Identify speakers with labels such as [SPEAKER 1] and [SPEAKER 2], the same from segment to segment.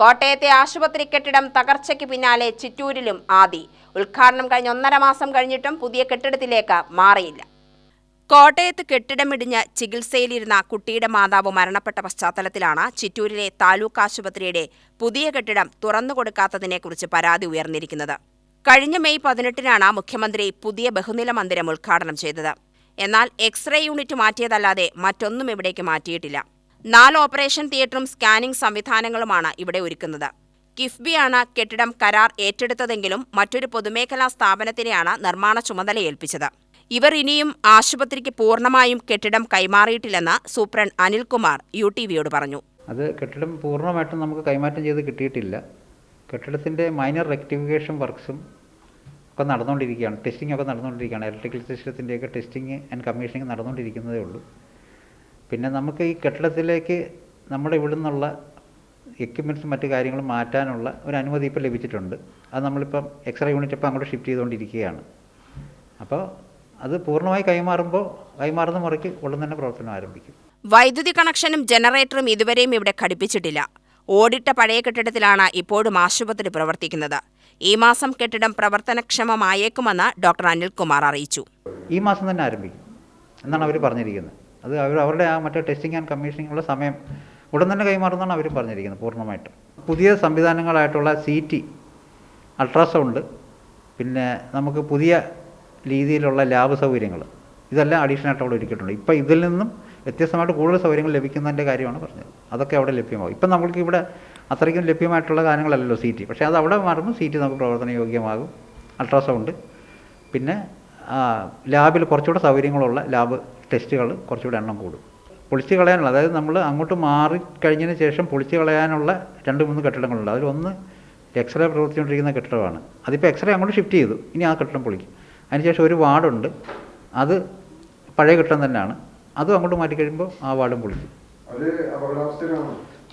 [SPEAKER 1] കോട്ടയത്തെ ആശുപത്രി കെട്ടിടം തകർച്ചയ്ക്ക് പിന്നാലെ ചിറ്റൂരിലും ആദി. ഉദ്ഘാടനം കഴിഞ്ഞ ഒന്നര മാസം കഴിഞ്ഞിട്ടും പുതിയ കെട്ടിടത്തിലേക്ക് മാറിയില്ല. കോട്ടയത്ത് കെട്ടിടമിടിഞ്ഞ് ചികിത്സയിലിരുന്ന കുട്ടിയുടെ മാതാവ് മരണപ്പെട്ട പശ്ചാത്തലത്തിലാണ് ചിറ്റൂരിലെ താലൂക്ക് ആശുപത്രിയുടെ പുതിയ കെട്ടിടം തുറന്നുകൊടുക്കാത്തതിനെക്കുറിച്ച് പരാതി ഉയർന്നിരിക്കുന്നത്. കഴിഞ്ഞ മെയ് പതിനെട്ടിനാണ് മുഖ്യമന്ത്രി പുതിയ ബഹുനില മന്ദിരം ഉദ്ഘാടനം ചെയ്തത്. എന്നാൽ എക്സ്റേ യൂണിറ്റ് മാറ്റിയതല്ലാതെ മറ്റൊന്നും ഇവിടേക്ക് മാറ്റിയിട്ടില്ല. നാല് ഓപ്പറേഷൻ തിയേറ്ററും സ്കാനിംഗ് സംവിധാനങ്ങളുമാണ് ഇവിടെ ഒരുക്കുന്നത്. കിഫ്ബിയാണ് കെട്ടിടം കരാർ ഏറ്റെടുത്തതെങ്കിലും മറ്റൊരു പൊതുമേഖലാ സ്ഥാപനത്തിനെയാണ് നിർമ്മാണ ചുമതല ഏൽപ്പിച്ചത്. ഇവർ ഇനിയും ആശുപത്രിക്ക് പൂർണമായും കെട്ടിടം കൈമാറിയിട്ടില്ലെന്ന് സൂപ്രണ്ട് അനിൽകുമാർ യു ടി വിയോട് പറഞ്ഞു.
[SPEAKER 2] അത് കെട്ടിടം പൂർണമായിട്ടും നമുക്ക് കൈമാറ്റം ചെയ്ത് കിട്ടിയിട്ടില്ല. കെട്ടിടത്തിന്റെ മൈനർ റെക്ടിഫിക്കേഷൻ വർക്ക്സും ഒക്കെ നടന്നുകൊണ്ടിരിക്കുകയാണ്. ടെസ്റ്റിംഗ് ഒക്കെ നടന്നുകൊണ്ടിരിക്കുകയാണ്. ഇലക്ട്രിക്കൽ സിസ്റ്റത്തിന്റെയൊക്കെ ടെസ്റ്റിംഗ് ആൻഡ് കമ്മീഷനിങ് നടന്നുകൊണ്ടിരിക്കുന്നതേ ഉള്ളൂ. പിന്നെ നമുക്ക് ഈ കെട്ടിടത്തിലേക്ക് നമ്മുടെ ഇവിടെ നിന്നുള്ള എക്യുപ്മെന്റ്സും മറ്റു കാര്യങ്ങളും മാറ്റാനുള്ള ഒരു അനുമതി ഇപ്പോൾ ലഭിച്ചിട്ടുണ്ട്. അത് നമ്മളിപ്പം എക്സ്റേ യൂണിറ്റ് ഇപ്പോൾ അങ്ങോട്ട് ഷിഫ്റ്റ് ചെയ്തുകൊണ്ടിരിക്കുകയാണ്. അപ്പോൾ അത് പൂർണമായി കൈമാറുമ്പോൾ കൈമാറുന്ന മുറയ്ക്ക് ഉടൻ തന്നെ പ്രവർത്തനം ആരംഭിക്കും.
[SPEAKER 1] വൈദ്യുതി കണക്ഷനും ജനറേറ്ററും ഇതുവരെയും ഇവിടെ ഘടിപ്പിച്ചിട്ടില്ല. ഓടിട്ട പഴയ കെട്ടിടത്തിലാണ് ഇപ്പോഴും ആശുപത്രി പ്രവർത്തിക്കുന്നത്. ഈ മാസം കെട്ടിടം പ്രവർത്തനക്ഷമമായേക്കുമെന്ന് ഡോക്ടർ അനിൽകുമാർ അറിയിച്ചു.
[SPEAKER 2] ഈ മാസം തന്നെ ആരംഭിക്കും എന്നാണ് അവർ പറഞ്ഞിരിക്കുന്നത്. അത് അവർ അവരുടെ ആ മറ്റേ ടെസ്റ്റിംഗ് ആൻഡ് കമ്മീഷനിങ്ങുള്ള സമയം ഉടൻ തന്നെ കൈമാറുന്നതാണ് അവർ പറഞ്ഞിരിക്കുന്നത് പൂർണമായിട്ട്. പുതിയ സംവിധാനങ്ങളായിട്ടുള്ള സി ടി അൾട്രാസൗണ്ട് പിന്നെ നമുക്ക് പുതിയ രീതിയിലുള്ള ലാബ് സൗകര്യങ്ങൾ ഇതെല്ലാം അഡീഷണൽ ആയിട്ട് അവിടെ ഒരുക്കിയിട്ടുണ്ട്. ഇപ്പോൾ ഇതിൽ നിന്നും വ്യത്യസ്തമായിട്ട് കൂടുതൽ സൗകര്യങ്ങൾ ലഭിക്കുന്നതിന്റെ കാര്യമാണ് പറഞ്ഞത്. അതൊക്കെ അവിടെ ലഭ്യമാകും ഇപ്പം നമ്മൾക്ക് ഇവിടെ അത്രയ്ക്കും ലഭ്യമായിട്ടുള്ള കാര്യങ്ങളല്ലല്ലോ സി ടി പക്ഷേ അത് അവിടെ മാറുമ്പോൾ സി നമുക്ക് പ്രവർത്തന യോഗ്യമാകും. അൾട്രാസൗണ്ട് പിന്നെ ലാബിൽ കുറച്ചുകൂടെ സൗകര്യങ്ങളുള്ള ലാബ് ടെസ്റ്റുകൾ കുറച്ചുകൂടെ എണ്ണം കൂടും. പൊളിച്ച് കളയാനുള്ള അതായത് നമ്മൾ അങ്ങോട്ട് മാറി കഴിഞ്ഞതിന് ശേഷം പൊളിച്ച് കളയാനുള്ള രണ്ട് മൂന്ന് കെട്ടിടങ്ങളുണ്ട്. അതിലൊന്ന് എക്സ്റേ പ്രവർത്തിച്ചുകൊണ്ടിരിക്കുന്ന കെട്ടിടമാണ്. അതിപ്പോൾ എക്സ്റേ അങ്ങോട്ട് ഷിഫ്റ്റ് ചെയ്തു. ഇനി ആ കെട്ടിടം പൊളിക്കും. അതിനുശേഷം ഒരു വാർഡുണ്ട്. അത് പഴയ കെട്ടിടം തന്നെയാണ്. അതും അങ്ങോട്ട് മാറ്റി കഴിയുമ്പോൾ ആ വാർഡും പൊളിക്കും.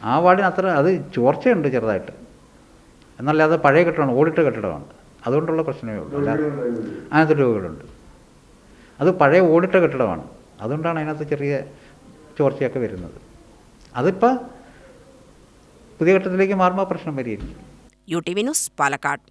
[SPEAKER 2] ആ വാർഡിന് അത്ര അത് ചോർച്ചയുണ്ട് ചെറുതായിട്ട്. എന്നല്ലാതെ പഴയ കെട്ടിടമാണ് ഓടിട്ട കെട്ടിടമാണ്. അതുകൊണ്ടുള്ള പ്രശ്നമേ ഉള്ളൂ. അങ്ങനത്തെ രോഗികളുണ്ട്. അത് പഴയ ഓടിട്ട കെട്ടിടമാണ്. അതുകൊണ്ടാണ് അതിനകത്ത് ചെറിയ ചോർച്ചയൊക്കെ വരുന്നത്. അതിപ്പോൾ പുതിയ ഘട്ടത്തിലേക്ക് മാറുമ്പോൾ പ്രശ്നം വരികയായിരിക്കും.
[SPEAKER 1] U T V news Palakkad.